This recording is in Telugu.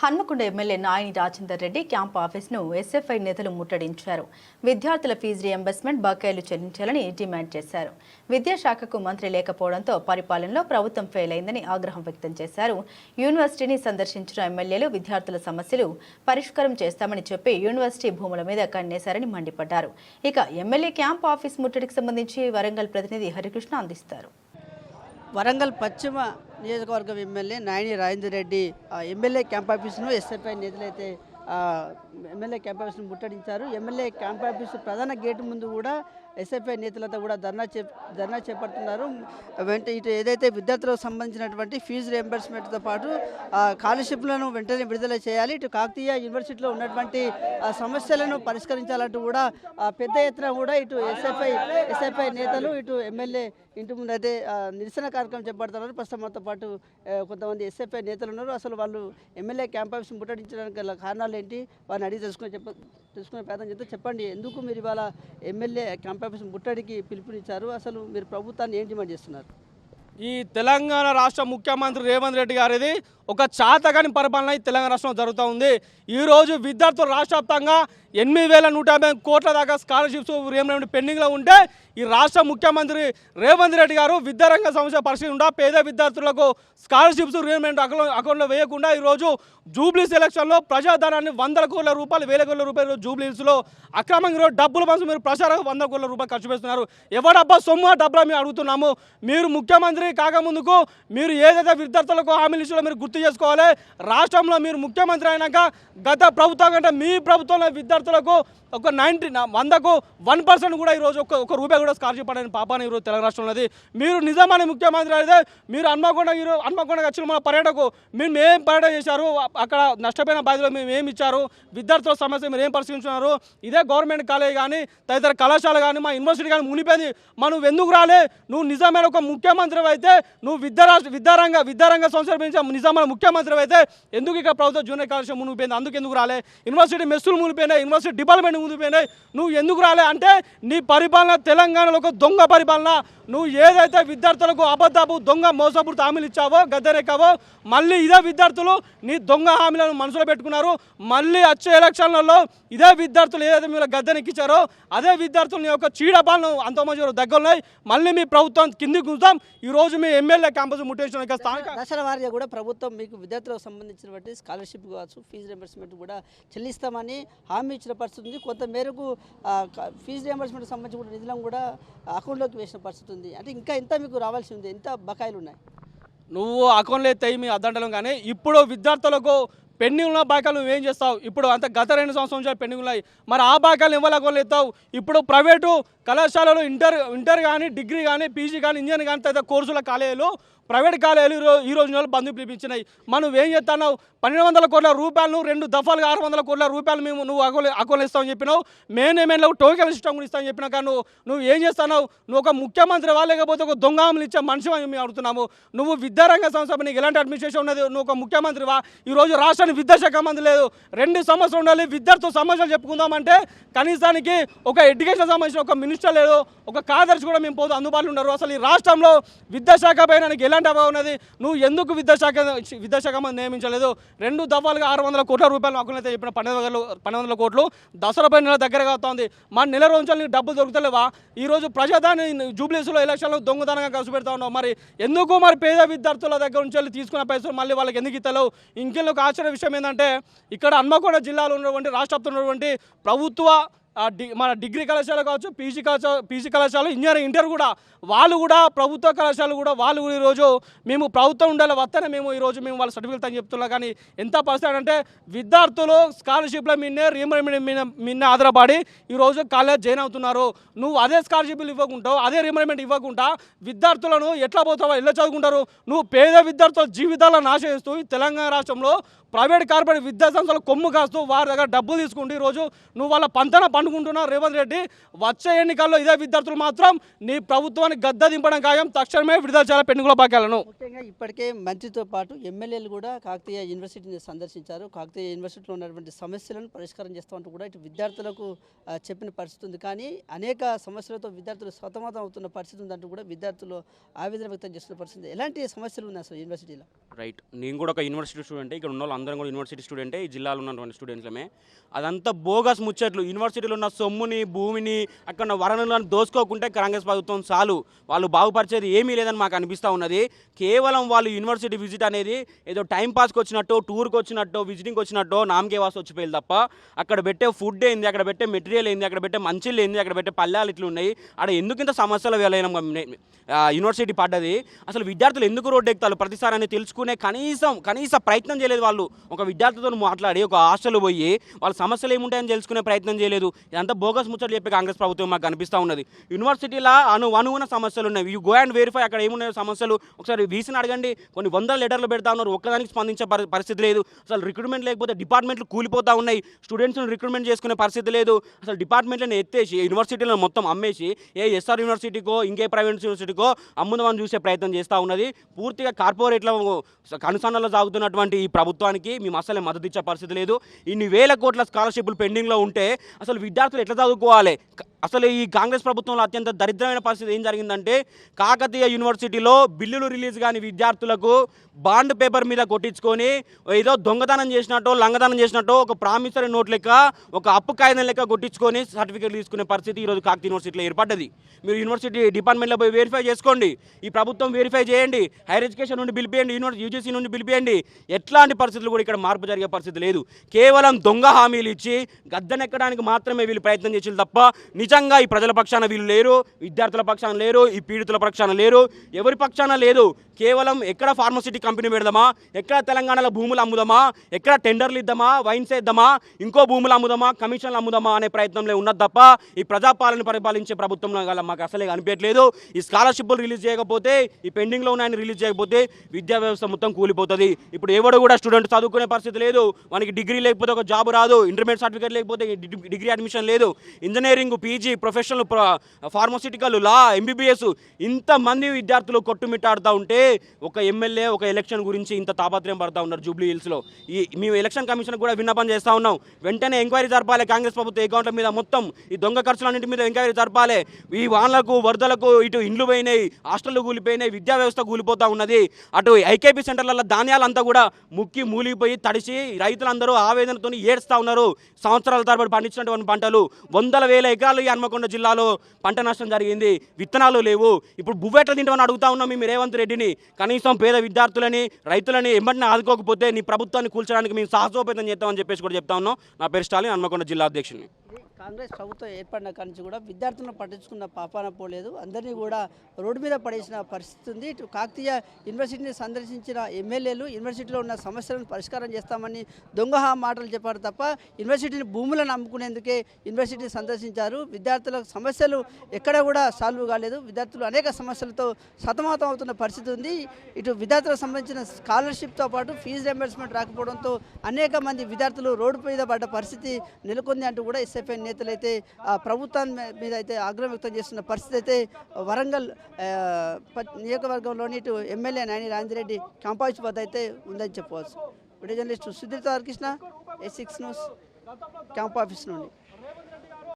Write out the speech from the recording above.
హన్మకొండ ఎమ్మెల్యే నాయని రాజేందర్ రెడ్డి క్యాంప్ ఆఫీస్ను ఎస్ఎఫ్ఐ నేతలు ముట్టడించారు. విద్యార్థుల ఫీజు రియంబర్స్మెంట్ బకాయిలు చెల్లించాలని డిమాండ్ చేశారు. విద్యాశాఖకు మంత్రి లేకపోవడంతో పరిపాలనలో ప్రభుత్వం ఫెయిల్ అయిందని ఆగ్రహం వ్యక్తం చేశారు. యూనివర్సిటీని సందర్శించిన ఎమ్మెల్యేలు విద్యార్థుల సమస్యలు పరిష్కారం చేస్తామని చెప్పి యూనివర్సిటీ భూముల మీద కన్నేశారని మండిపడ్డారు. ఇక ఎమ్మెల్యే క్యాంప్ ఆఫీస్ ముట్టడికి సంబంధించి వరంగల్ ప్రతినిధి హరికృష్ణ అందిస్తారు. వరంగల్ పశ్చిమ నియోజకవర్గం MLA Nayani Rajender Reddy MLA camp ఆఫీసును SFI నిధులైతే ఎమ్మెల్యే క్యాంప్ ఆఫీసును ముట్టడించారు. ఎమ్మెల్యే క్యాంప్ ఆఫీసు ప్రధాన గేటు ముందు కూడా ఎస్ఎఫ్ఐ నేతలతో కూడా ధర్నా చే ధర్నా చేపడుతున్నారు. వెంట ఇటు ఏదైతే విద్యార్థులకు సంబంధించినటువంటి ఫీజు రియంబర్స్మెంట్తో పాటు ఆ, స్కాలర్షిప్లను వెంటనే విడుదల చేయాలి. ఇటు కాకతీయ యూనివర్సిటీలో ఉన్నటువంటి ఆ, సమస్యలను పరిష్కరించాలంటూ కూడా పెద్ద ఎత్తున కూడా ఇటు ఎస్ఎఫ్ఐ ఎస్ఎఫ్ఐ నేతలు ఇటు ఎమ్మెల్యే ఇంటి ముందు అయితే నిరసన కార్యక్రమం చేపడుతున్నారు. ప్రస్తుతం మనతో పాటు కొంతమంది ఎస్ఎఫ్ఐ నేతలు ఉన్నారు. అసలు వాళ్ళు ఎమ్మెల్యే క్యాంప్ ఆఫీస్ ముట్టడించడానికి గల కారణాలు ఏంటి? వారిని అడిగి తెలుసుకుని చెప్ప తెలుసుకునే ప్రయత్నం చేస్తే చెప్పండి ఎందుకు మీరు ఇవాళ ఎమ్మెల్యే క్యాంప్ ఆఫీస్ ముట్టడికి పిలుపునిచ్చారు? అసలు మీరు ప్రభుత్వాన్ని ఏం డిమాండ్ చేస్తున్నారు? ఈ తెలంగాణ రాష్ట్ర ముఖ్యమంత్రి రేవంత్ రెడ్డి గారిది ఒక చాతగాని పరిపాలన ఈ తెలంగాణ రాష్ట్రంలో జరుగుతూ ఉంది. ఈరోజు విద్యార్థులు రాష్ట్ర వ్యాప్తంగా ఎనిమిది వేల నూట యాభై కోట్ల దాకా స్కాలర్షిప్స్ రేపు పెండింగ్లో ఉంటే ఈ రాష్ట్ర ముఖ్యమంత్రి రేవంత్ రెడ్డి గారు విద్యారంగ సమస్య పరిస్థితి ఉండ. పేద విద్యార్థులకు స్కాలర్షిప్స్ రియంబర్స్మెంట్ అకౌంట్ అకౌంట్లో వేయకుండా ఈరోజు జూబ్లీస్ ఎలక్షన్లో ప్రజాధనాన్ని వందల కోట్ల రూపాయలు వేల కోట్ల రూపాయలు జూబ్లీస్లో అక్రమంగా డబ్బులు డబ్బుల మీరు ప్రచారం వంద కోట్ల రూపాయలు ఖర్చు పెడుతున్నారు. ఎవడబ్బా సొమ్ము డబ్బులు మేము అడుగుతున్నాము. మీరు ముఖ్యమంత్రి కాకముందుకు మీరు ఏదైతే విద్యార్థులకు హామీలు ఇచ్చారో మీరు గుర్తు చేసుకోవాలి. రాష్ట్రంలో మీరు ముఖ్యమంత్రి అయినాక గత ప్రభుత్వం కంటే మీ ప్రభుత్వంలో విద్యార్థులకు ఒక నైంటీ వందకు వన్ పర్సెంట్ కూడా ఈరోజు ఒక ఒక రూపాయి కూడా స్కాలర్షిప్ పడని పాపాన ఈరోజు తెలంగాణ రాష్ట్రంలోది మీరు నిజమైన ముఖ్యమంత్రి అయితే మీరు హన్మకొండ ఈరోజు హన్మకొండకి వచ్చిన మన పర్యటకు మేము ఏం పర్యటన చేశారు? అక్కడ నష్టపోయిన బాధ్యతలు మేము ఏమి ఇచ్చారు? విద్యార్థుల సమస్య మీరు ఏం పరిశీలించున్నారు? ఇదే గవర్నమెంట్ కాలేజ్ కానీ తదితర కళాశాల కానీ మా యూనివర్సిటీ కానీ మునిపోయింది. మనం నువ్వు ఎందుకు రాలే? నువ్వు నిజమైన ఒక ముఖ్యమంత్రి అయితే నువ్వు విద్యా రాష్ట్ర విద్యారంగ విద్యారంగ సంస్థల గురించి నిజమైన ముఖ్యమంత్రి అయితే ఎందుకు ఇక్కడ ప్రభుత్వ జూనియర్ కళాశాల మునిగిపోయింది? అందుకు ఎందుకు రాలే? యూనివర్సిటీ మెస్సులు మునిపోయినాయి యూనివర్సిటీ డిపార్ట్మెంట్ మునిగిపోయినాయి. నువ్వు ఎందుకు రాలే? అంటే నీ పరిపాలన తెలంగాణలో ఒక దొంగ పరిపాలన. నువ్వు ఏదైతే విద్యార్థులకు అబద్ధపు దొంగ మోసపూరిత హామీలు ఇచ్చావో గద్దెరెక్కావో మళ్ళీ ఇదే విద్యార్థులు నీ దొంగ హామీలను మనసులో పెట్టుకున్నారు. మళ్ళీ వచ్చే ఎలక్షన్లలో ఇదే విద్యార్థులు ఏదైతే మీరు గద్దెనెక్కించారో అదే విద్యార్థులు యొక్క చీడపాలను అంతమంది దగ్గర ఉన్నాయి మళ్ళీ మీ ప్రభుత్వం కిందికి కూర్చాం ఈ రోజు మీ ఎమ్మెల్యే క్యాంపస్ ముట్టేసిన స్థానిక దశల వారిగా కూడా ప్రభుత్వం మీకు విద్యార్థులకు సంబంధించినటువంటి స్కాలర్షిప్ కావచ్చు ఫీజు రియంబర్స్మెంట్ కూడా చెల్లిస్తామని హామీ ఇచ్చిన పరిస్థితి ఉంది. కొంత మేరకు ఫీజు రియంబర్స్మెంట్ సంబంధించి కూడా నిధులను కూడా అకౌంట్లోకి వేసిన పరిస్థితి ఉంది. అంటే ఇంకా ఎంత మీకు రావాల్సి ఉంది? ఎంత బకాయిలు ఉన్నాయి? నువ్వు అకౌంట్లో ఎత్తాయి మీ అద్దంటలం కానీ ఇప్పుడు విద్యార్థులకు పెండింగ్ ఉన్న బాకాలు నువ్వు ఏం చేస్తావు? ఇప్పుడు అంత గత రెండు సంవత్సరం నుంచి పెండింగ్ ఉన్నాయి మరి ఆ బాకాలు ఇవ్వాలి ఇప్పుడు ప్రైవేటు కళాశాలలు ఇంటర్ ఇంటర్ కానీ డిగ్రీ కానీ పీజీ కానీ ఇంజనీర్ కానీ తదితర కోర్సుల కాలేజీలు ప్రైవేట్ కాలేజీలు ఈ ఈ రోజు నెలలు బంధు పిలిపించినాయి. మనం ఏం చేస్తున్నావు? పన్నెండు వందల కోట్ల రూపాయలు రెండు దఫాలుగా ఆరు వందల కోట్ల రూపాయలు మేము నువ్వు అకోలే అకౌంట్ చెప్పినావు. చెప్పినావు మేనేమెంట్లో టోకెన్ సిస్టమ్ కూడా ఇస్తామని చెప్పినా కానీ నువ్వు నువ్వు ఏం చేస్తున్నావు? నువ్వు ఒక ముఖ్యమంత్రి వా లేకపోతే ఒక దొంగ ఇచ్చే మనిషి అని మేము అడుగుతున్నాము. నువ్వు విద్యారంగ సంస్థ నీకు ఎలాంటి అడ్మినిస్ట్రేషన్ ఉన్నది? నువ్వు ఒక ముఖ్యమంత్రివా ఈ రోజు కానీ విద్యాశాఖ మంది లేదు. రెండు సమస్యలు ఉండాలి. విద్యార్థుల సమస్యలు చెప్పుకుందామంటే కనీసానికి ఒక ఎడ్యుకేషన్ సంబంధించిన ఒక మినిస్టర్ లేదు. ఒక కార్యదర్శి కూడా మేము పోదు అందుబాటులో ఉన్నారు అసలు ఈ రాష్ట్రంలో విద్యాశాఖ పైన నీకు ఎలాంటి అభావం ఉన్నది? నువ్వు ఎందుకు విద్యాశాఖ విద్యాశాఖ మంది నియమించలేదు? రెండు దఫాలుగా ఆరు వందల కోట్ల రూపాయలు అకౌంట్ చెప్పిన పన్నెండు వందల పన్నెండు వందల కోట్లు దసరా పై నెల దగ్గరగా అవుతుంది మా నెల రోజులు నీకు డబ్బులు దొరుకుతలేవా? ఈ రోజు జూబ్లీస్లో ఎలక్షన్లో దొంగతనంగా ఖర్చు పెడతా ఉన్నావు మరి ఎందుకు మరి పేద విద్యార్థుల దగ్గర నుంచి వెళ్ళి తీసుకున్న పైసలు మళ్ళీ వాళ్ళకి ఎందుకు ఇస్తలేవు? ఇంకెళ్ళి ఒక ఆశ్చర్య విషయం ఏంటంటే ఇక్కడ హన్మకొండ జిల్లాలో ఉన్నటువంటి రాష్ట్ర ఉన్నటువంటి ప్రభుత్వ డి మన డిగ్రీ కళాశాల కావచ్చు పీజీ కళాశాల పీజీ కళాశాల ఇంజనీరింగ్ ఇంటర్ కూడా వాళ్ళు కూడా ప్రభుత్వ కళాశాల కూడా వాళ్ళు కూడా ఈరోజు మేము ప్రభుత్వం ఉండాలి వస్తేనే మేము ఈరోజు మేము వాళ్ళ సర్టిఫికెట్ అని చెప్తున్నాం కానీ ఎంత పరిస్థితి అంటే విద్యార్థులు స్కాలర్షిప్ల మీదే రీఎంబర్మెంట్ మీద మీద ఆధారపడి ఈరోజు కాలేజ్ జాయిన్ అవుతున్నారు. నువ్వు అదే స్కాలర్షిప్లు ఇవ్వకుంటావు అదే రీఎంబర్మెంట్ ఇవ్వకుండా విద్యార్థులను ఎట్లా పోతావో ఎలా చదువుకుంటారు? నువ్వు పేద విద్యార్థుల జీవితాలను నాశనిస్తూ తెలంగాణ రాష్ట్రంలో ప్రైవేట్ కార్పొరేట్ విద్యా సంస్థలు కొమ్ము కాస్తూ వారి దగ్గర డబ్బులు తీసుకుంటూ ఈరోజు నువ్వు వాళ్ళ పంతన పండుకుంటున్నావు రేవంత్ రెడ్డి. వచ్చే ఎన్నికల్లో ఇదే విద్యార్థులు మాత్రం నీ ప్రభుత్వాన్ని గద్ద దింపడం ఖాయం. తక్షణమే విడుదల చేయాలి పెన్నుగుల బాక్యాలను ముఖ్యంగా ఇప్పటికే మంత్రితో పాటు ఎమ్మెల్యేలు కూడా కాకతీయ యూనివర్సిటీని సందర్శించారు. కాకతీయ యూనివర్సిటీలో ఉన్నటువంటి సమస్యలను పరిష్కారం చేస్తామంటూ కూడా ఇటు విద్యార్థులకు చెప్పిన పరిస్థితి ఉంది. కానీ అనేక సమస్యలతో విద్యార్థులు సతమతం అవుతున్న పరిస్థితి ఉందంటూ కూడా విద్యార్థులు ఆవేదన వ్యక్తం చేస్తున్న పరిస్థితి ఎలాంటి సమస్యలు ఉన్నాయి అసలు యూనివర్సిటీలో? రైట్ నేను కూడా ఒక యూనివర్సిటీ స్టూడెంట్. ఇక్కడ ఉన్న అందరం కూడా యూనివర్సిటీ స్టూడెంటే ఈ జిల్లాలో ఉన్నటువంటి స్టూడెంట్లమే అదంతా బోగస్ ముచ్చట్లు. యూనివర్సిటీలో ఉన్న సొమ్ముని భూమిని అక్కడ ఉన్న దోసుకోకుంటే కాంగ్రెస్ ప్రభుత్వం చాలు. వాళ్ళు బాగుపరిచేది ఏమీ లేదని మాకు అనిపిస్తూ ఉన్నది. కేవలం వాళ్ళు యూనివర్సిటీ విజిట్ అనేది ఏదో టైం పాస్కి వచ్చినట్టు టూర్కి వచ్చినట్టు విజిటింగ్కి వచ్చినట్టు నామకే వాసు వచ్చిపోయింది తప్ప అక్కడ పెట్టే ఫుడ్ ఏంది అక్కడ పెట్టే మెటీరియల్ ఏంది అక్కడ పెట్టే మంచిలు ఏంది అక్కడ పెట్టే పల్లెలు ఇట్లా ఉన్నాయి. అక్కడ ఎందుకు ఇంత సమస్యలు వేలైన యూనివర్సిటీ పడ్డది? అసలు విద్యార్థులు ఎందుకు రోడ్డు ఎక్కుతారు? ప్రతిసారి అని తెలుసుకునే కనీసం కనీస ప్రయత్నం చేయలేదు వాళ్ళు. ఒక విద్యార్థితో మాట్లాడి ఒక హాస్టల్ పోయి వాళ్ళ సమస్యలు ఏముంటాయని తెలుసుకునే ప్రయత్నం చేయలేదు. ఇదంతా బోగస్ ముచ్చట్లు చెప్పి కాంగ్రెస్ ప్రభుత్వం మాకు కనిపిస్తూ ఉన్నది. యూనివర్సిటీలో అను అనుగుణ సమస్యలు ఉన్నాయి. యూ గో అండ్ వెరిఫై అక్కడ ఏమున్నాయో సమస్యలు ఒకసారి వీసీని అడగండి. కొన్ని వందల లెటర్లు పెడతా ఉన్నారు. ఒక్కదానికి స్పందించే పరిస్థితి లేదు. అసలు రిక్రూట్మెంట్ లేకపోతే డిపార్ట్మెంట్లు కూలిపోతూ ఉన్నాయి. స్టూడెంట్స్ని రిక్రూట్మెంట్ చేసుకునే పరిస్థితి లేదు. అసలు డిపార్ట్మెంట్లను ఎత్తేసి యూనివర్సిటీలను మొత్తం అమ్మేసి ఏ ఎస్ఆర్ యూనివర్సిటీకో ఇంకే ప్రైవేట్ యూనివర్సిటీకో అమ్ముదామని చూసే ప్రయత్నం చేస్తూ ఉన్నది. పూర్తిగా కార్పొరేట్ల కనుసన్నలో సాగుతున్నటువంటి ఈ ప్రభుత్వాన్ని ప్రభుత్వానికి మేము అసలే మద్దతు ఇచ్చే పరిస్థితి లేదు. ఇన్ని వేల కోట్ల స్కాలర్షిప్లు పెండింగ్లో ఉంటే అసలు విద్యార్థులు ఎట్లా చదువుకోవాలి? అసలు ఈ కాంగ్రెస్ ప్రభుత్వంలో అత్యంత దరిద్రమైన పరిస్థితి ఏం జరిగిందంటే కాకతీయ యూనివర్సిటీలో బిల్లులు రిలీజ్ కాని విద్యార్థులకు బాండ్ పేపర్ మీద కొట్టించుకొని ఏదో దొంగతనం చేసినట్టు లంగతనం చేసినట్టు ఒక ప్రామిసరీ నోట్ లెక్క ఒక అప్పు కాయిదం లెక్క కొట్టించుకొని సర్టిఫికేట్ తీసుకునే పరిస్థితి ఈరోజు కాకతీయ యూనివర్సిటీలో ఏర్పడ్డది. మీరు యూనివర్సిటీ డిపార్ట్మెంట్లో పోయి వెరిఫై చేసుకోండి. ఈ ప్రభుత్వం వెరిఫై చేయండి. హైయర్ ఎడ్యుకేషన్ నుండి పిలిపియండి యూనివర్సిటీ యూజీసీ నుండి పిలిపియండి ఎట్లాంటి పరిస్థితులు కూడా ఇక్కడ మార్పు జరిగే పరిస్థితి లేదు. కేవలం దొంగ హామీలు ఇచ్చి గద్దెనెక్కడానికి మాత్రమే వీళ్ళు ప్రయత్నం చేసేది తప్ప నిజంగా ఈ ప్రజల పక్షాన వీళ్ళు లేరు విద్యార్థుల పక్షాన లేరు ఈ పీడితుల పక్షాన లేరు. ఎవరి పక్షాన లేదు. కేవలం ఎక్కడ ఫార్మసిటీ కంపెనీ పెడదామా? ఎక్కడ తెలంగాణలో భూములు అమ్ముదామా? ఎక్కడ టెండర్లు ఇద్దామా? వైన్స్ వేద్దామా? ఇంకో భూములు అమ్ముదామా? కమిషన్లు అమ్ముదామా అనే ప్రయత్నంలో ఉన్నది తప్ప ఈ ప్రజాపాలన పరిపాలించే ప్రభుత్వంలో గల మాకు అసలే కనిపించట్లేదు. ఈ స్కాలర్షిప్లు రిలీజ్ చేయకపోతే ఈ పెండింగ్లో ఉన్నాయని రిలీజ్ చేయకపోతే విద్యా వ్యవస్థ మొత్తం కూలిపోతుంది. ఇప్పుడు ఎవడు కూడా స్టూడెంట్ చదువుకునే పరిస్థితి లేదు. వానికి డిగ్రీ లేకపోతే ఒక జాబ్ రాదు. ఇంటర్మీడియట్ సర్టిఫికేట్ లేకపోతే డిగ్రీ అడ్మిషన్ లేదు. Engineering PG professional pharmaceutical law MBBS ఇంతమంది విద్యార్థులు కొట్టుమిట్టాడుతూ ఉంటే ఒక ఎమ్మెల్యే ఒక ఎలక్షన్ గురించి ఇంత తాపత్రయం పడతా ఉన్నారు జూబ్లీ హిల్స్లో. ఈ మేము ఎలక్షన్ కమిషన్ కూడా విన్నపం చేస్తూ ఉన్నాం. వెంటనే ఎంక్వైరీ జరపాలి కాంగ్రెస్ ప్రభుత్వ అకౌంట్ల మీద మొత్తం. ఈ దొంగ ఖర్చులన్నింటి మీద ఎంక్వైరీ జరపాలి. ఈ వానలకు వరదలకు ఇటు ఇండ్లు పోయినాయి హాస్టళ్ళు కూలిపోయినాయి విద్యా వ్యవస్థ కూలిపోతూ ఉన్నది. అటు ఐకేపీ సెంటర్లలో ధాన్యాలంతా కూడా ముక్కి మూలిగిపోయి తడిసి రైతులందరూ ఆవేదనతో ఏడుస్తూ ఉన్నారు. సంవత్సరాల తరబడి పండించినటువంటి పంటలు వందల వేల ఎకరాలు ఈ హన్మకొండ జిల్లాలో పంట నష్టం జరిగింది. విత్తనాలు లేవు. ఇప్పుడు బువ్వెట్ల తింటామని అడుగుతా ఉన్నాం మేము రేవంత్ రెడ్డిని. కనీసం పేద విద్యార్థులని రైతులని ఎంబడిని ఆదుకోకపోతే నీ ప్రభుత్వాన్ని కూల్చడానికి మేము సాహసోపేతం చేస్తామని చెప్పేసి కూడా చెప్తా ఉన్నాం. నా పేరు స్టాలిన్ హన్మకొండ జిల్లా అధ్యక్షుడిని. కాంగ్రెస్ ప్రభుత్వం ఏర్పడిన కాడి నుంచి కూడా విద్యార్థులను పట్టించుకున్న పాపాన పోలేదు. అందరినీ కూడా రోడ్డు మీద పడేసిన పరిస్థితి ఉంది. ఇటు కాకతీయ యూనివర్సిటీని సందర్శించిన ఎమ్మెల్యేలు యూనివర్సిటీలో ఉన్న సమస్యలను పరిష్కారం చేస్తామని దొంగహా మాటలు చెప్పారు తప్ప యూనివర్సిటీని భూములను అమ్ముకునేందుకే యూనివర్సిటీని సందర్శించారు. విద్యార్థుల సమస్యలు ఎక్కడ కూడా సాల్వ్ కాలేదు. విద్యార్థులు అనేక సమస్యలతో సతమతం అవుతున్న పరిస్థితి ఉంది. ఇటు విద్యార్థులకు సంబంధించిన స్కాలర్షిప్తో పాటు ఫీజు రెంబర్స్మెంట్ రాకపోవడంతో అనేక మంది విద్యార్థులు రోడ్డు మీద పడ్డ పరిస్థితి నెలకొంది అంటూ కూడా ఎస్ఎఫ్ఐ నేతలు అయితే ఆ ప్రభుత్వం మీద అయితే ఆగ్రహం వ్యక్తం చేస్తున్న పరిస్థితి అయితే వరంగల్ నియోజకవర్గంలోని ఇటు ఎమ్మెల్యే నాని రాంజిరెడ్డి క్యాంపాస్ వద్ద అయితే ఉందని చెప్పవచ్చు. Video journalist Sudheer Krishna A six news camp office నుండి.